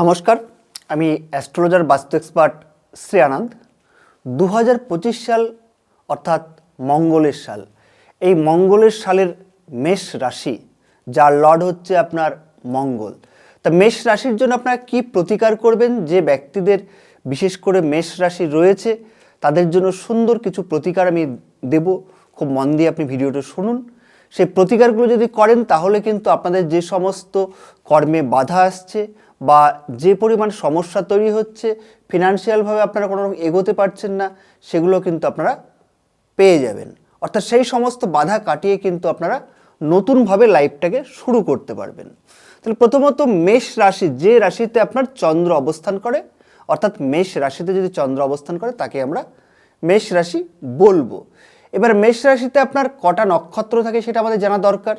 নমস্কার, আমি অ্যাস্ট্রোলজার বাস্তু এক্সপার্ট শ্রী আনন্দ। দু হাজার পঁচিশ সাল, অর্থাৎ মঙ্গলের সাল। এই মঙ্গলের সালের মেষ রাশি, যার লর্ড হচ্ছে আপনার মঙ্গল। তা মেষ রাশির জন্য আপনারা কি প্রতিকার করবেন? যে ব্যক্তিদের বিশেষ করে মেষ রাশি রয়েছে, তাদের জন্য সুন্দর কিছু প্রতিকার আমি দেব। খুব মন দিয়ে আপনি ভিডিওটা শুনুন। সেই প্রতিকারগুলো যদি করেন, তাহলে কিন্তু আপনাদের যে সমস্ত কর্মে বাধা আসছে বা যে পরিমাণ সমস্যা তৈরি হচ্ছে ফিনান্সিয়ালভাবে আপনারা কোনো রকম এগোতে পারছেন না, সেগুলো কিন্তু আপনারা পেয়ে যাবেন। অর্থাৎ সেই সমস্ত বাধা কাটিয়ে কিন্তু আপনারা নতুনভাবে লাইফটাকে শুরু করতে পারবেন। তাহলে প্রথমত মেষ রাশি, যে রাশিতে আপনার চন্দ্র অবস্থান করে, অর্থাৎ মেষ রাশিতে যদি চন্দ্র অবস্থান করে, তাকে আমরা মেষ রাশি বলব। এবার মেষ রাশিতে আপনার কটা নক্ষত্র থাকে সেটা আমাদের জানা দরকার।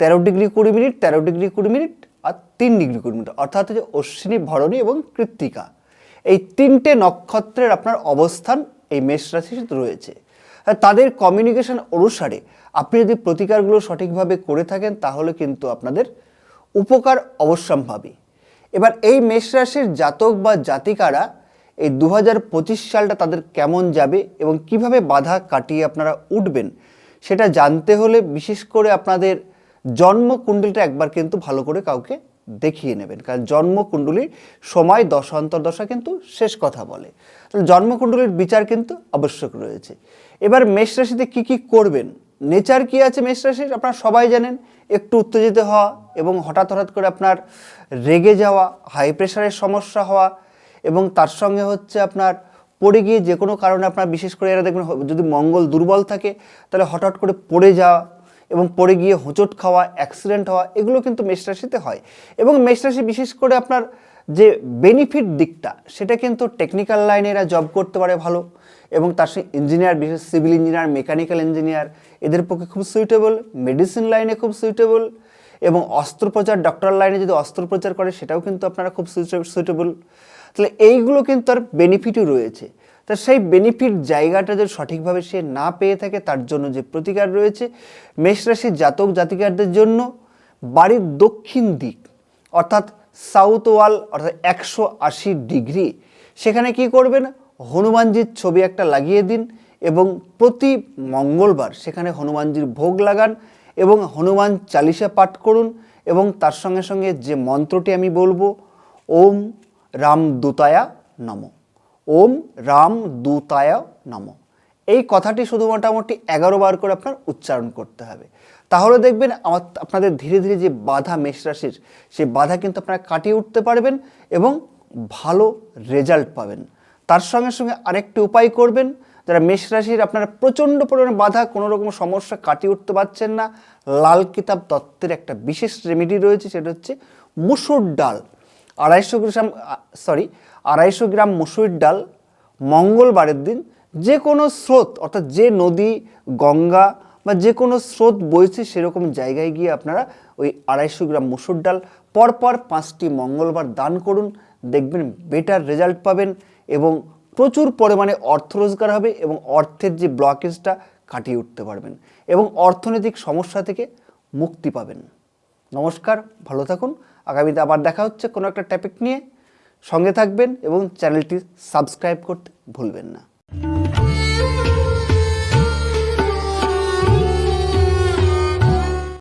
তেরো ডিগ্রি কুড়ি মিনিট, তেরো ডিগ্রি কুড়ি মিনিট আর তিন ডিগ্রি মিনিট অর্থাৎ হচ্ছে অশ্বিনী ভরণী এবং কৃত্তিকা। এই তিনটে নক্ষত্রের আপনার অবস্থান এই মেষ রাশিতে রয়েছে। তাদের কমিউনিকেশন অনুসারে আপনি যদি প্রতিকারগুলো সঠিকভাবে করে থাকেন, তাহলে কিন্তু আপনাদের উপকার অবশ্যম্ভাবী। এবার এই মেষ রাশির জাতক বা জাতিকারা এই দু হাজার পঁচিশ সালটা তাদের কেমন যাবে এবং কীভাবে বাধা কাটিয়ে আপনারা উঠবেন, সেটা জানতে হলে বিশেষ করে আপনাদের জন্মকুণ্ডলীটা একবার কিন্তু ভালো করে কাউকে দেখিয়ে নেবেন। কারণ জন্মকুণ্ডলীর সময়, দশা, অন্তর্দশা কিন্তু শেষ কথা বলে। তাহলে জন্মকুণ্ডলীর বিচার কিন্তু আবশ্যক রয়েছে। এবার মেষ রাশিতে কী কী করবেন? নেচার কি আছে মেষ রাশির? আপনারা সবাই জানেন, একটু উত্তেজিত হওয়া এবং হঠাৎ হঠাৎ করে আপনার রেগে যাওয়া হাই প্রেশারের সমস্যা হওয়া এবং তার সঙ্গে হচ্ছে আপনার পড়ে গিয়ে যে কোনো কারণে আপনার বিশেষ করে এরা দেখবেন, যদি মঙ্গল দুর্বল থাকে, তাহলে হঠাৎ করে পড়ে যাওয়া এবং পড়ে গিয়ে হোঁচট খাওয়া অ্যাক্সিডেন্ট হওয়া, এগুলো কিন্তু মেষ রাশিতে হয়। এবং মেষ রাশি বিশেষ করে আপনার যে বেনিফিট দিকটা, সেটা কিন্তু টেকনিক্যাল লাইনে এরা জব করতে পারে ভালো এবং তার সঙ্গে ইঞ্জিনিয়ার বিশেষ সিভিল ইঞ্জিনিয়ার মেকানিক্যাল ইঞ্জিনিয়ার এদের পক্ষে খুব সুইটেবল মেডিসিন লাইনে খুব সুইটেবল এবং অস্ত্রোপচার ডক্টর লাইনে যদি অস্ত্রোপচার করে, সেটাও কিন্তু আপনারা খুব সুইটেবল তাহলে এইগুলো কিন্তু তার বেনিফিটও রয়েছে। তা সেই বেনিফিট জায়গাটা যদি সঠিকভাবে সে না পেয়ে থাকে, তার জন্য যে প্রতিকার রয়েছে মেষ রাশির জাতক জাতিকারদের জন্য বাড়ির দক্ষিণ দিক, অর্থাৎ সাউথ ওয়াল অর্থাৎ একশো আশি ডিগ্রি, সেখানে কি করবেন? হনুমানজির ছবি একটা লাগিয়ে দিন এবং প্রতি মঙ্গলবার সেখানে হনুমানজির ভোগ লাগান এবং হনুমান চালিসা পাঠ করুন এবং তার সঙ্গে সঙ্গে যে মন্ত্রটি আমি বলব, ওম রাম দূতায়া নম। ওম রাম দূতায়া নম। এই কথাটি শুধু মোটামুটি এগারো বার করে আপনার উচ্চারণ করতে হবে। তাহলে দেখবেন আমার, আপনাদের ধীরে ধীরে যে বাধা মেষ রাশির, সেই বাধা কিন্তু আপনারা কাটিয়ে উঠতে পারবেন এবং ভালো রেজাল্ট পাবেন। তার সঙ্গে সঙ্গে আরেকটি উপায় করবেন, যারা মেষ রাশির আপনারা প্রচণ্ড পরিমাণে বাধা, কোনো রকম সমস্যা কাটিয়ে উঠতে পারছেন না, লাল কিতাব তত্ত্বের একটা বিশেষ রেমেডি রয়েছে, সেটা হচ্ছে মুসুর ডাল। আড়াইশো গ্রাম সরি আড়াইশো গ্রাম মুসুর ডাল মঙ্গলবারের দিন যে কোনো স্রোত, অর্থাৎ যে নদী, গঙ্গা বা যে কোনো স্রোত বইছে সেরকম জায়গায় গিয়ে আপনারা ওই আড়াইশো গ্রাম মুসুর ডাল পরপর পাঁচটি মঙ্গলবার দান করুন, দেখবেন বেটার রেজাল্ট পাবেন এবং প্রচুর পরিমাণে অর্থ রোজগার হবে এবং অর্থের যে ব্লকেজটা কাটিয়ে উঠতে পারবেন এবং অর্থনৈতিক সমস্যা থেকে মুক্তি পাবেন। নমস্কার, ভালো থাকুন। আগামীতে আবার দেখা হচ্ছে কোনো একটা টপিক নিয়ে। সঙ্গে থাকবেন এবং চ্যানেলটি সাবস্ক্রাইব করতে ভুলবেন না।